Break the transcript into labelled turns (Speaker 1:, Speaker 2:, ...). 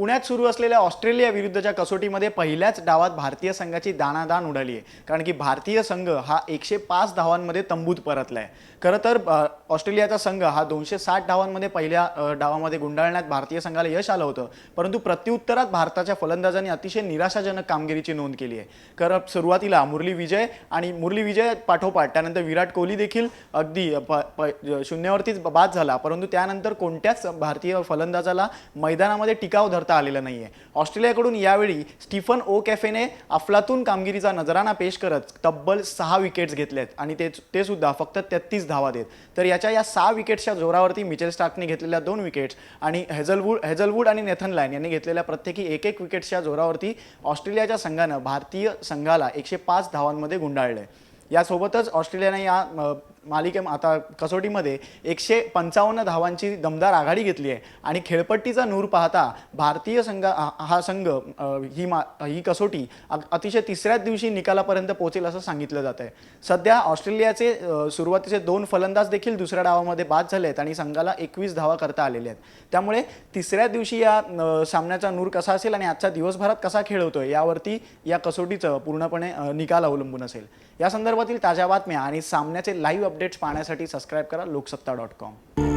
Speaker 1: पुण्यात सुरू असलेल्या ऑस्ट्रेलिया विरुद्धच्या कसोटीमध्ये पहिल्याच डावात भारतीय संघाची दाणादाण उडाली आहे. कारण की भारतीय संघ हा एकशे पाच धावांमध्ये तंबूत परतला आहे खरं तर ऑस्ट्रेलियाचा संघ हा दोनशे साठ धावांमध्ये पहिल्या डावामध्ये गुंडाळण्यात भारतीय संघाला यश आलं होतं. परंतु प्रत्युत्तरात भारताच्या फलंदाजांनी अतिशय निराशाजनक कामगिरीची नोंद केली आहे. खरं सुरुवातीला मुरली विजय आणि मुरली विजय पाठोपाठ त्यानंतर विराट कोहली देखील अगदी प- प- शून्यावरतीच बाद झाला. परंतु त्यानंतर कोणत्याच भारतीय फलंदाजाला मैदानामध्ये टिकाव धरता आलेला आहे ऑस्ट्रेलियाकडून यावेळी स्टीफन ओ कॅफेने अफलातून कामगिरीचा नजराणा पेश करत तब्बल सहा विकेट्स घेतल्यात आणि ते ते सुद्धा फक्त तेहतीस धावा देत. तर या त्याच्या या सहा विकेट्सच्या जोरावरती मिचेल स्टार्कने घेतलेल्या दोन विकेट्स आणि हेझलवूड हेझलवूड आणि नेथन लाईन यांनी घेतलेल्या प्रत्येकी एक एक विकेट्सच्या जोरावरती ऑस्ट्रेलियाच्या संघानं भारतीय संघाला एकशे पाच धावांमध्ये गुंडाळले. यासोबतच ऑस्ट्रेलियाने या मालिके आता कसोटीमध्ये एकशे पंचावन्न धावांची दमदार आघाडी घेतली आहे. आणि खेळपट्टीचा नूर पाहता भारतीय संघ हा संघ ही मा ही कसोटी अतिशय तिसऱ्याच दिवशी निकालापर्यंत पोहोचेल असं सांगितलं जात आहे सध्या ऑस्ट्रेलियाचे सुरुवातीचे दोन फलंदाज देखील दुसऱ्या डावामध्ये बाद झाले आहेत आणि संघाला एकवीस धावा करता आलेल्या आहेत. त्यामुळे तिसऱ्या दिवशी या सामन्याचा नूर कसा असेल आणि आजच्या दिवसभरात कसा खेळ होतोय यावरती या कसोटीचं पूर्णपणे निकाल अवलंबून असेल. या संदर्भातील ताज्या बातम्या आणि सामन्याचे लाईव्ह अपडेट्स पाहण्यासाठी सबस्क्राईब करा लोकसत्ता डॉट कॉम